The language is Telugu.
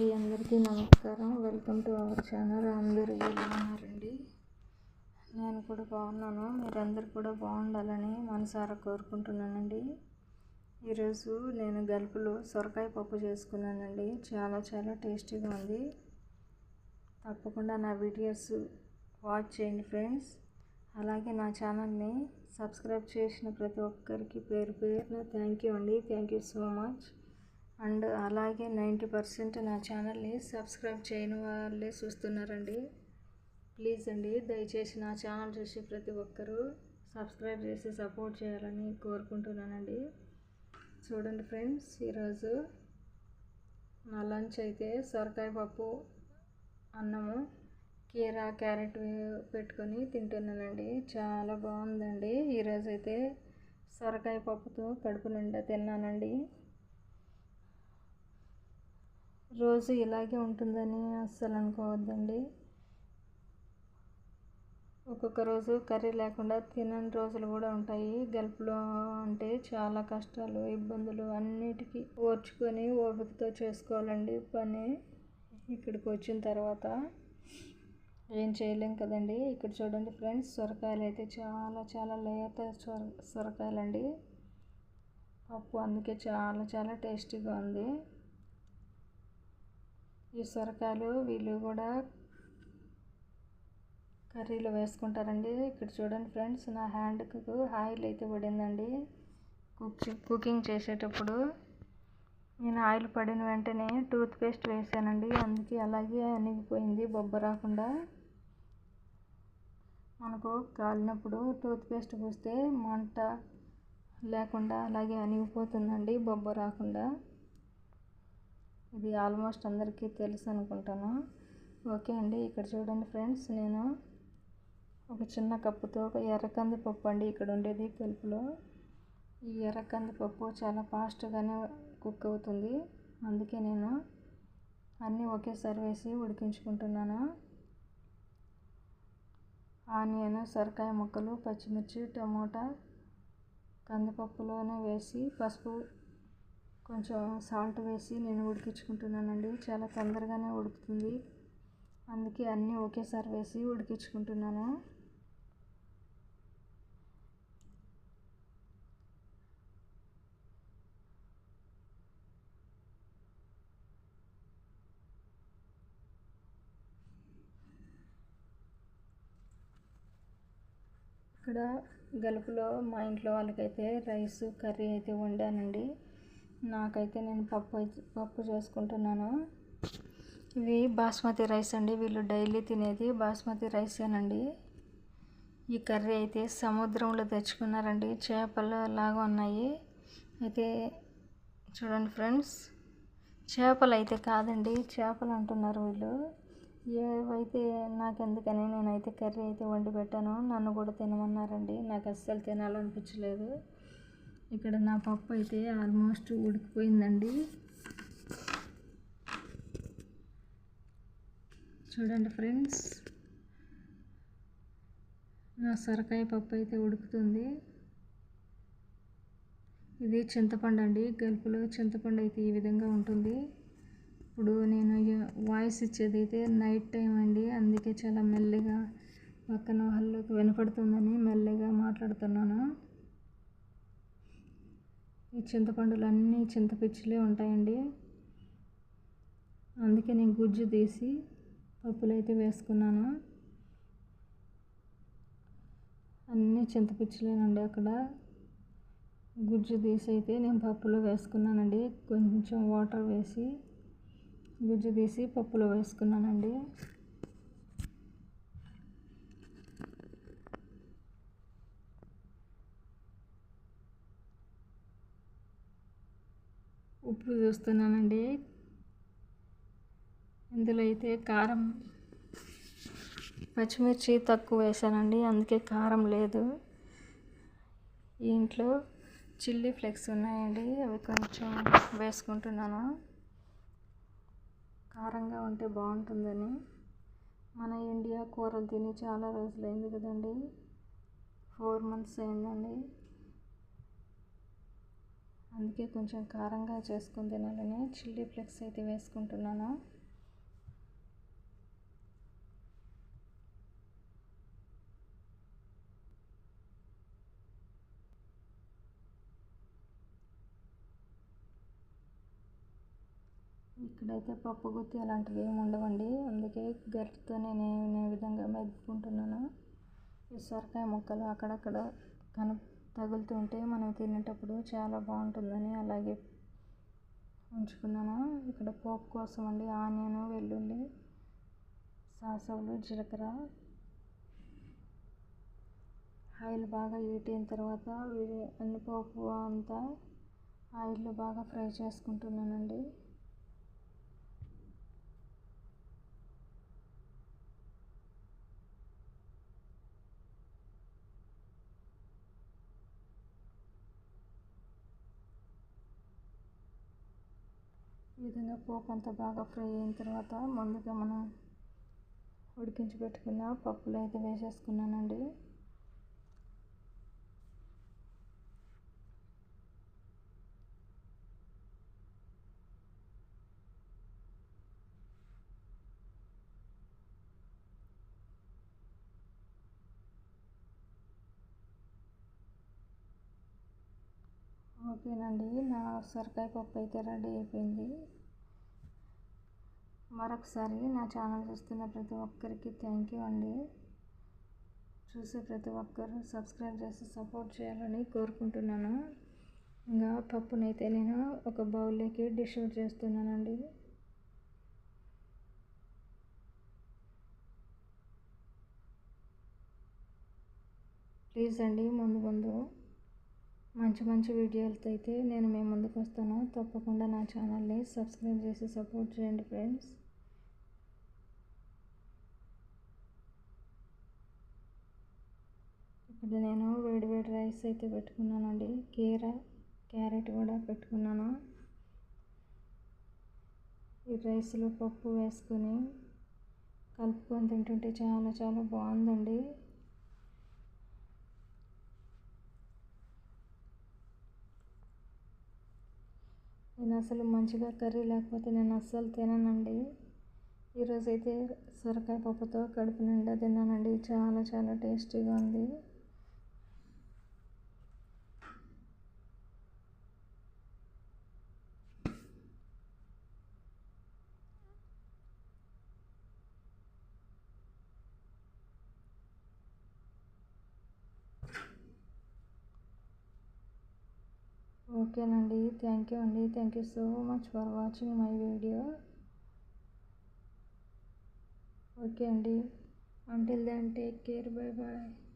అండి అందరికీ నమస్కారం. Welcome to our channel. అందరూ ఎలా ఉన్నారండి? నేను కూడా బాగున్నాను. మీరందరూ కూడా బాగుండాలని మనసారా కోరుకుంటున్నానండి. ఈరోజు నేను గల్పులో సొరకాయ పప్పు చేసుకున్నానండి. చాలా చాలా టేస్టీగా ఉంది. తప్పకుండా నా వీడియోస్ వాచ్ చేయండి ఫ్రెండ్స్. అలాగే నా ఛానల్ని సబ్స్క్రైబ్ చేసిన ప్రతి ఒక్కరికి పేరు పేరున థ్యాంక్ యూ అండి. Thank you so much and అలాగే నైంటీ పర్సెంట్ నా ఛానల్ని సబ్స్క్రైబ్ చేయని వాళ్ళే చూస్తున్నారండి. ప్లీజ్ అండి దయచేసి నా ఛానల్ చూసి ప్రతి ఒక్కరూ సబ్స్క్రైబ్ చేసి సపోర్ట్ చేయాలని కోరుకుంటున్నానండి. చూడండి ఫ్రెండ్స్ ఈరోజు నా లంచ్ అయితే సొరకాయ పప్పు అన్నము కీరా క్యారెట్ పెట్టుకొని తింటున్నానండి. చాలా బాగుందండి. ఈరోజైతే సొరకాయ పప్పుతో కడుపు నిండా తిన్నానండి. రోజు ఇలాగే ఉంటుందని అస్సలు అనుకోవద్దండి. ఒక్కొక్క రోజు కర్రీ లేకుండా తినని రోజులు కూడా ఉంటాయి. గల్పులో అంటే చాలా కష్టాలు ఇబ్బందులు అన్నిటికీ ఓర్చుకొని ఓపికతో చేసుకోవాలండి. పని ఇక్కడికి వచ్చిన తర్వాత ఏం చేయలేం కదండి. ఇక్కడ చూడండి ఫ్రెండ్స్ సొరకాయలు అయితే చాలా చాలా లేత సొర సొరకాయలండి. పప్పు అందుకే చాలా చాలా టేస్టీగా ఉంది. ఈ సొరకాయలు వీళ్ళు కూడా కర్రీలో వేసుకుంటారండి. ఇక్కడ చూడండి ఫ్రెండ్స్ నా హ్యాండ్కు ఆయిల్ అయితే పడిందండి. కుక్ కుకింగ్ చేసేటప్పుడు నేను ఆయిల్ పడిన వెంటనే టూత్ పేస్ట్ వేసానండి. అందుకే అలాగే అణిగిపోయింది బొబ్బ రాకుండా. మనకు కాలినప్పుడు టూత్ పేస్ట్ పూస్తే మంట లేకుండా అలాగే అణిగిపోతుందండి బొబ్బ రాకుండా. ఇది ఆల్మోస్ట్ అందరికీ తెలుసు అనుకుంటాను. ఓకే అండి ఇక్కడ చూడండి ఫ్రెండ్స్ నేను ఒక చిన్న కప్పుతో ఒక ఎర్రకంది పప్పు అండి ఇక్కడ ఉండేది కలుపులో ఈ ఎర్రకంది పప్పు చాలా ఫాస్ట్గానే కుక్ అవుతుంది. అందుకే నేను అన్నీ ఒకేసారి వేసి ఉడికించుకుంటున్నాను. ఆనియన్ సొరకాయ ముక్కలు పచ్చిమిర్చి టమోటా కందిపప్పులోనే వేసి పసుపు కొంచెం సాల్ట్ వేసి నేను ఉడికించుకుంటున్నానండి. చాలా తొందరగానే ఉడుకుతుంది. అందుకే అన్నీ ఒకేసారి వేసి ఉడికించుకుంటున్నాను. ఇక్కడ గలుపులో మా ఇంట్లో వాళ్ళకైతే రైస్ కర్రీ అయితే వండానండి. నాకైతే నేను పప్పు అయితే పప్పు చేసుకుంటున్నాను. ఇవి బాస్మతి రైస్ అండి. వీళ్ళు డైలీ తినేది బాస్మతి రైసేనండి ఈ కర్రీ అయితే సముద్రంలో తెచ్చుకున్నారండి. చేపలు లాగా ఉన్నాయి. అయితే చూడండి ఫ్రెండ్స్ చేపలు అయితే కాదండి చేపలు అంటున్నారు వీళ్ళు. ఏవైతే నాకెందుకని నేనైతే కర్రీ అయితే వండి పెట్టాను. నన్ను కూడా తినమన్నారండి. నాకు అస్సలు తినాలనిపించలేదు. ఇక్కడ నా పప్పు అయితే ఆల్మోస్ట్ ఉడికిపోయిందండి. చూడండి ఫ్రెండ్స్ నా సొరకాయ పప్పు అయితే ఉడుకుతుంది. ఇది చింతపండు అండి గల్పులో చింతపండు అయితే ఈ విధంగా ఉంటుంది. ఇప్పుడు నేను వాయిస్ ఇచ్చేది అయితే నైట్ టైం అండి అందుకే చాలా మెల్లగా పక్కన వాళ్ళకి వినపడుతుందని మెల్లగా మాట్లాడుతున్నాను. ఈ చింతపండులు అన్నీ చింతపిచ్చిలే ఉంటాయండి. అందుకే నేను గుజ్జు తీసి పప్పులు అయితే వేసుకున్నాను. అన్నీ చింతపిచ్చిలేనండి అక్కడ. గుజ్జు తీసి అయితే నేను పప్పులో వేసుకున్నానండి. కొంచెం వాటర్ వేసి గుజ్జు తీసి పప్పులో వేసుకున్నానండి. ఇప్పుడు చూస్తున్నానండి. ఇందులో అయితే కారం పచ్చిమిర్చి తక్కువ వేసానండి అందుకే కారం లేదు. ఇంట్లో చిల్లీ ఫ్లెక్స్ ఉన్నాయండి అవి కొంచెం వేసుకుంటున్నాను. కారంగా ఉంటే బాగుంటుందని. మన ఇండియా కూరలు తిని చాలా రోజులైంది కదండి. ఫోర్ మంత్స్ అయిందండి. అందుకే కొంచెం కారంగా చేసుకుని తినాలని చిల్లీ ఫ్లెక్స్ అయితే వేసుకుంటున్నాను. ఇక్కడైతే పప్పు గుత్తి అలాంటివి ఏమి ఉండవండి. అందుకే గరిటతోనే నేను విధంగా మెదుపుకుంటున్నాను. ఈ సొరకాయ ముక్కలు అక్కడక్కడ కను తగులుతుంటే మనం తినేటప్పుడు చాలా బాగుంటుందని అలాగే ఉంచుకున్నాను. ఇక్కడ పోపు కోసం అండి ఆనియన్ వెల్లుల్లి సాసవులు జీలకర్ర. ఆయిల్ బాగా హీట్ అయిన తర్వాత అన్ని పోపు అంతా ఆయిల్లో బాగా ఫ్రై చేసుకుంటున్నానండి. ఈ విధంగా పోపు అంతా బాగా ఫ్రై అయిన తర్వాత ముందుగా మనం ఉడికించి పెట్టుకున్న పప్పులు అయితే వేసేసుకున్నానండి. ఓకేనండి. నా సొరకాయ పప్పు అయితే రెడీ అయిపోయింది. మరొకసారి నా ఛానల్ చూస్తున్న ప్రతి ఒక్కరికి థ్యాంక్ యూ అండి. చూసే ప్రతి ఒక్కరు సబ్స్క్రైబ్ చేసి సపోర్ట్ చేయాలని కోరుకుంటున్నాను. ఇంకా పప్పునైతే నేను ఒక బౌల్లోకి డిష్ అవుట్ చేస్తున్నానండి. ప్లీజ్ అండి ముందు ముందు. మంచి మంచి వీడియోలతో అయితే నేను మీ ముందుకు వస్తాను. తప్పకుండా నా ఛానల్ని సబ్స్క్రైబ్ చేసి సపోర్ట్ చేయండి ఫ్రెండ్స్. ఇప్పుడు నేను వేడి వేడి రైస్ అయితే పెట్టుకున్నానండి. కీర క్యారెట్ కూడా పెట్టుకున్నాను. ఈ రైస్లో పప్పు వేసుకొని కలుపుకొని తింటుంటే చాలా చాలా బాగుందండి. నేను అసలు మంచిగా కర్రీ లేకపోతే నేను అస్సలు తిననండి. ఈరోజైతే సొరకాయ పప్పుతో కడుపు నిండా తిన్నానండి. చాలా చాలా టేస్టీగా ఉంది. ఓకేనండి. థ్యాంక్ యూ అండి. Thank you so much for watching my video. Okay అండి. Until then take care bye bye